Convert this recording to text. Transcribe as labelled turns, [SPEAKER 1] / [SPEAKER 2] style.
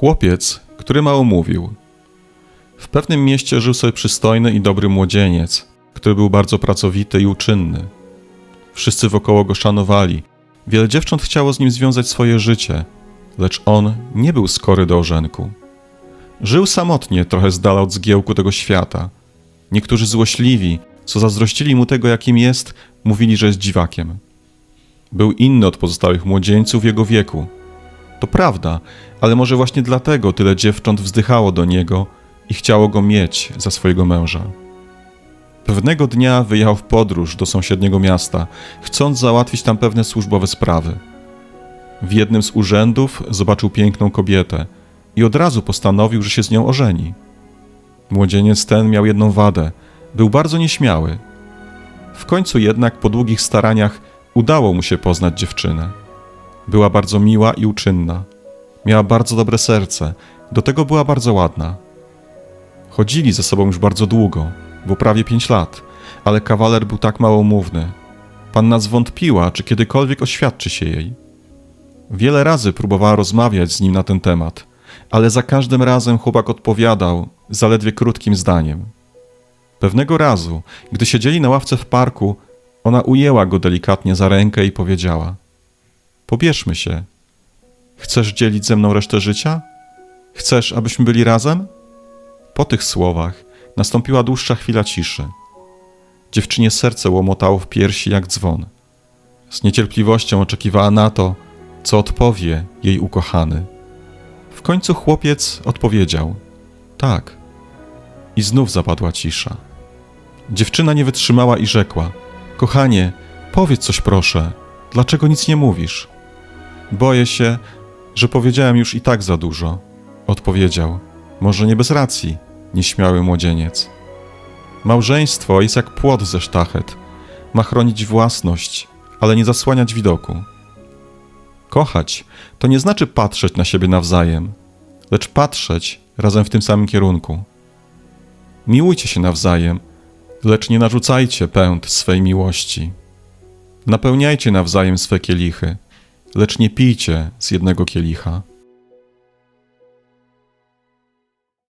[SPEAKER 1] Chłopiec, który mało mówił. W pewnym mieście żył sobie przystojny i dobry młodzieniec, który był bardzo pracowity i uczynny. Wszyscy wokoło go szanowali. Wiele dziewcząt chciało z nim związać swoje życie, lecz on nie był skory do ożenku. Żył samotnie, trochę z dala od zgiełku tego świata. Niektórzy złośliwi, co zazdrościli mu tego, jakim jest, mówili, że jest dziwakiem. Był inny od pozostałych młodzieńców jego wieku. To prawda, ale może właśnie dlatego tyle dziewcząt wzdychało do niego i chciało go mieć za swojego męża. Pewnego dnia wyjechał w podróż do sąsiedniego miasta, chcąc załatwić tam pewne służbowe sprawy. W jednym z urzędów zobaczył piękną kobietę i od razu postanowił, że się z nią ożeni. Młodzieniec ten miał jedną wadę był bardzo nieśmiały. W końcu jednak po długich staraniach udało mu się poznać dziewczynę. Była bardzo miła i uczynna. Miała bardzo dobre serce, do tego była bardzo ładna. Chodzili ze sobą już bardzo długo, bo prawie pięć lat, ale kawaler był tak małomówny. Panna zwątpiła, czy kiedykolwiek oświadczy się jej. Wiele razy próbowała rozmawiać z nim na ten temat, ale za każdym razem chłopak odpowiadał zaledwie krótkim zdaniem. Pewnego razu, gdy siedzieli na ławce w parku, ona ujęła go delikatnie za rękę i powiedziała: Pobierzmy się. Chcesz dzielić ze mną resztę życia? Chcesz, abyśmy byli razem? Po tych słowach nastąpiła dłuższa chwila ciszy. Dziewczynie serce łomotało w piersi jak dzwon. Z niecierpliwością oczekiwała na to, co odpowie jej ukochany. W końcu chłopiec odpowiedział: Tak. I znów zapadła cisza. Dziewczyna nie wytrzymała i rzekła: Kochanie, powiedz coś proszę, dlaczego nic nie mówisz? Boję się, że powiedziałem już i tak za dużo. Odpowiedział: Może nie bez racji, nieśmiały młodzieniec. Małżeństwo jest jak płot ze sztachet. Ma chronić własność, ale nie zasłaniać widoku. Kochać to nie znaczy patrzeć na siebie nawzajem, lecz patrzeć razem w tym samym kierunku. Miłujcie się nawzajem, lecz nie narzucajcie pęd swej miłości. Napełniajcie nawzajem swe kielichy, lecz nie pijcie z jednego kielicha.